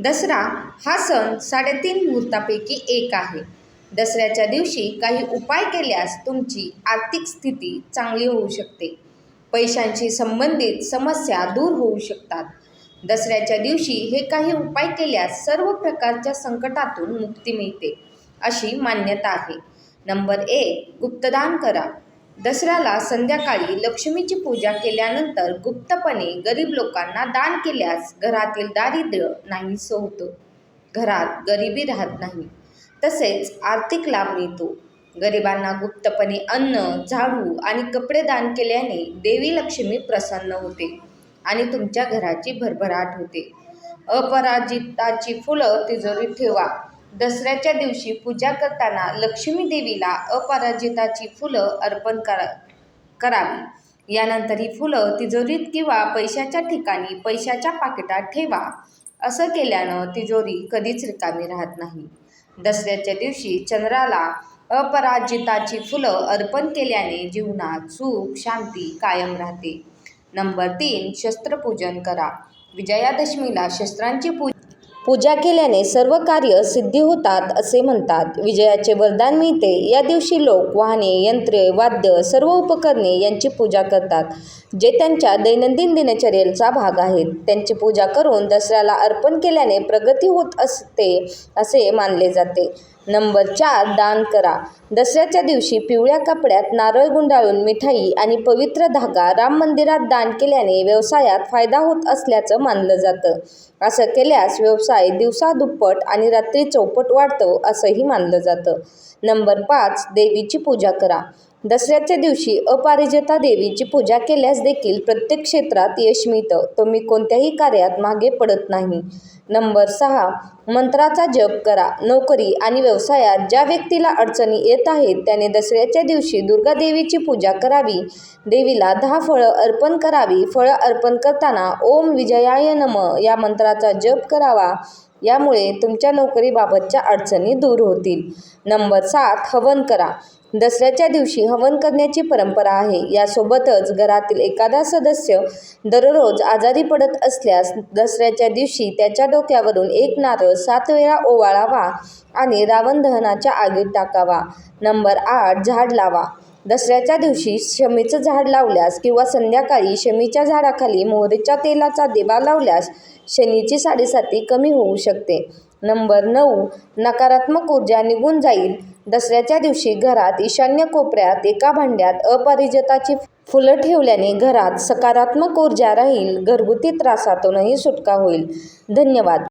दसरा हा सण साडेतीन मुहूर्तापैकी एक आहे. दसऱ्याच्या दिवशी काही उपाय केल्यास तुमची आर्थिक स्थिती चांगली होऊ शकते. पैशांशी संबंधित समस्या दूर होऊ शकतात. दसऱ्याच्या दिवशी हे काही उपाय केल्यास सर्व प्रकारच्या संकटातून मुक्ती मिळते अशी मान्यता आहे. नंबर एक गुप्तदान करा. दसऱ्याला संध्याकाळी लक्ष्मीची पूजा केल्यानंतर गुप्तपणे गरीब लोकांना दान केल्यास घरातील दारिद्र्य नाहीसं होतं. घरात गरिबी राहत नाही. तसेच आर्थिक लाभ मिळतो. गरिबांना गुप्तपणे अन्न झाडू आणि कपडे दान केल्याने देवी लक्ष्मी प्रसन्न होते आणि तुमच्या घराची भरभराट होते. अपराजिताची फुलं तिजोरीत ठेवा. दसऱ्याच्या दिवशी पूजा करताना लक्ष्मी देवीला अपराजिताची फुलं अर्पण करा करावी. यानंतर ही फुलं तिजोरीत किंवा पैशाच्या ठिकाणी पैशाच्या पाकिटात ठेवा. असं केल्यानं तिजोरी कधीच रिकामी राहत नाही. दसऱ्याच्या दिवशी चंद्राला अपराजिताची फुलं अर्पण केल्याने जीवनात सुख शांती कायम राहते. नंबर तीन शस्त्रपूजन करा. विजयादशमीला शस्त्रांची पूजा पूजा केल्याने सर्व कार्य सिद्धी होतात असे म्हणतात. विजयाचे वरदान मिळते. या दिवशी लोक वाहने यंत्रे वाद्य सर्व उपकरणे यांची पूजा करतात जे त्यांच्या दैनंदिन दिनचर्येचा भाग आहेत. त्यांची पूजा करून दसऱ्याला अर्पण केल्याने प्रगती होत असते असे मानले जाते. नंबर चार दान करा. दसऱ्याच्या दिवशी पिवळ्या कपड्यात नारळ गुंडाळून मिठाई आणि पवित्र धागा राम मंदिरात दान केल्याने व्यवसायात फायदा होत असल्याचं मानलं जातं. असं केल्यास व्यवसाय दिवसा दुप्पट आणि रात्री चौपट वाढतो असंही मानलं जातं. नंबर पाच देवीची पूजा करा. दसऱ्याच्या दिवशी अपारिजता देवीची पूजा केल्यास देखील प्रत्येक क्षेत्रात यश मिळतं. तुम्ही कोणत्याही कार्यात मागे पडत नाही. नंबर सहा मंत्राचा जप करा. नोकरी आणि व्यवसायात ज्या व्यक्तीला अडचणी येत आहेत त्याने दसऱ्याच्या दिवशी दुर्गा देवीची पूजा करावी. देवीला दहा फळं अर्पण करावी. फळं अर्पण करताना ओम विजयाय नम या मंत्राचा जप करावा. यामुळे तुमच्या नोकरीबाबतच्या अडचणी दूर होतील. नंबर सात हवन करा. दसऱ्याच्या दिवशी हवन करण्याची परंपरा आहे. यासोबतच घरातील एखादा सदस्य दररोज आजारी पडत असल्यास दसऱ्याच्या दिवशी त्याच्या डोक्यावरून एक नारळ सात वेळा ओवाळावा आणि रावण दहनाच्या आगीत टाकावा. नंबर आठ झाड लावा. दसऱ्याच्या दिवशी शमीचं झाड लावल्यास किंवा संध्याकाळी शमीच्या झाडाखाली मोहरीच्या तेलाचा दिवा लावल्यास शनीची साडेसाती कमी होऊ शकते. नंबर नऊ नकारात्मक ऊर्जा निघून जाईल. दसऱ्याच्या दिवशी घरात ईशान्य कोपऱ्यात एका भांड्यात अपरिजताची फुलं ठेवल्याने घरात सकारात्मक ऊर्जा राहील. घरगुती त्रासातूनही सुटका होईल. धन्यवाद.